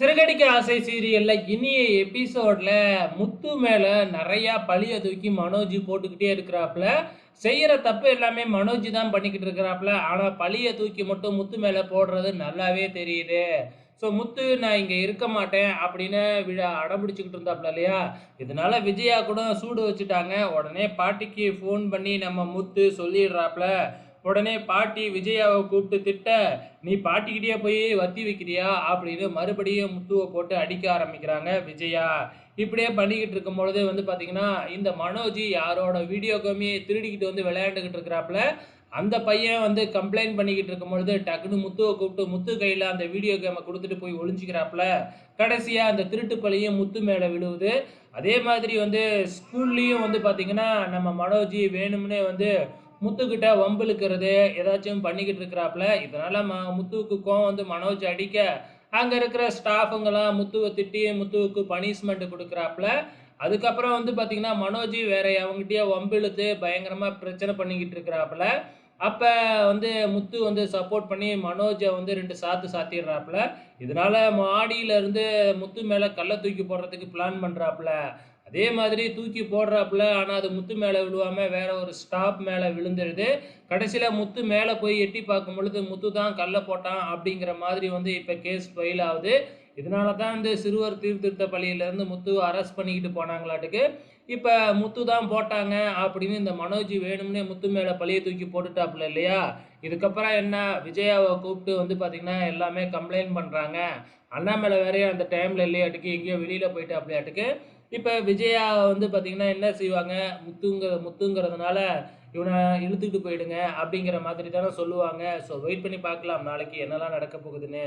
சிறகடிக்க ஆசை சீரியல்ல இனிய எபிசோட்ல முத்து மேல நிறைய பழிய தூக்கி மனோஜ் போட்டுக்கிட்டே இருக்கிறாப்புல. செய்யற தப்பு எல்லாமே மனோஜ் தான் பண்ணிக்கிட்டு இருக்கிறாப்புல. ஆனா பழிய தூக்கி மட்டும் முத்து மேல போடுறது நல்லாவே தெரியுது. ஸோ முத்து நான் இங்கே இருக்க மாட்டேன் அப்படின்னு விழா அடம்பிடிச்சிக்கிட்டு இருந்தாப்புல இல்லையா? இதனால விஜயா கூட சூடு வச்சுட்டாங்க. உடனே பாட்டிக்கு ஃபோன் பண்ணி நம்ம முத்து சொல்லிடுறாப்புல. உடனே பாட்டி விஜயாவை கூப்பிட்டு திட்ட நீ பாட்டிக்கிட்டே போய் வத்தி வைக்கிறியா? அப்படின்னு மறுபடியும் முத்துவை போட்டு அடிக்க ஆரம்பிக்கிறாங்க விஜயா. இப்படியே பண்ணிக்கிட்டு இருக்கும் பொழுது வந்து பார்த்தீங்கன்னா இந்த மனோஜி யாரோட வீடியோ கம்மியை திருடிக்கிட்டு வந்து விளையாண்டுக்கிட்டு இருக்கிறாப்புல அந்த பையன் வந்து கம்ப்ளைண்ட் பண்ணிக்கிட்டு இருக்கும் பொழுது டக்குன்னு முத்துவை கூப்பிட்டு முத்து கையில் அந்த வீடியோ கேமை கொடுத்துட்டு போய் ஒளிஞ்சிக்கிறாப்புல. கடைசியாக அந்த திருட்டு பழியும் முத்து மேலே விழுவுது. அதே மாதிரி வந்து ஸ்கூல்லையும் வந்து பார்த்தீங்கன்னா நம்ம மனோஜி வேணும்னே வந்து முத்துக்கிட்ட வம்பிழுக்கிறது ஏதாச்சும் பண்ணிக்கிட்டு இருக்கிறாப்புல இதனால ம முத்துவுக்கு கோவம் வந்து மனோஜ் அடிக்க அங்கே இருக்கிற ஸ்டாஃபுங்கெல்லாம் முத்துவை திட்டி முத்துவுக்கு பனிஷ்மெண்ட் கொடுக்குறாப்புல அதுக்கப்புறம் வந்து பார்த்தீங்கன்னா மனோஜ் வேற அவங்ககிட்டயே வம்பிழுத்து பயங்கரமாக பிரச்சனை பண்ணிக்கிட்டு இருக்கிறாப்புல அப்போ வந்து முத்து வந்து சப்போர்ட் பண்ணி மனோஜை வந்து ரெண்டு சாத்து சாத்திடுறாப்புல இதனால மாடியில இருந்து முத்து மேலே கல்லை தூக்கி போடுறதுக்கு பிளான் பண்ணுறாப்புல அதே மாதிரி தூக்கி போடுறாப்புல ஆனால் அது முத்து மேலே விழுவாமல் வேற ஒரு ஸ்டாப் மேலே விழுந்துடுது கடைசியில் முத்து மேலே போய் எட்டி பார்க்கும் பொழுது முத்து தான் கல்லை போட்டான் அப்படிங்கிற மாதிரி வந்து இப்போ கேஸ் ஃபைல் ஆகுது. இதனால தான் இந்த சிறுவர் தீர்த்திருத்த பள்ளியிலேருந்து முத்து அரெஸ்ட் பண்ணிக்கிட்டு போனாங்களாட்டுக்கு. இப்போ முத்து தான் போட்டாங்க அப்படின்னு இந்த மனோஜ் வேணும்னே முத்து மேலே பழியை தூக்கி போட்டுட்டாப்புல இல்லையா? இதுக்கப்புறம் என்ன? விஜயாவை கூப்பிட்டு வந்து பார்த்திங்கன்னா எல்லாமே கம்ப்ளைண்ட் பண்ணுறாங்க அண்ணாமலை வேறையே அந்த டைமில் இல்லையாட்டுக்கு எங்கேயோ வெளியில் போயிட்டு அப்படியாட்டுக்கு இப்போ விஜயா வந்து பார்த்தீங்கன்னா என்ன செய்வாங்க? முத்துங்கிற முத்துங்கிறதுனால இவனை இழுத்துக்கிட்டு போயிடுங்க அப்படிங்கிற மாதிரி தானே சொல்லுவாங்க. ஸோ வெயிட் பண்ணி பார்க்கலாம். நாளைக்கு என்னெல்லாம் நடக்க போகுதுன்னு.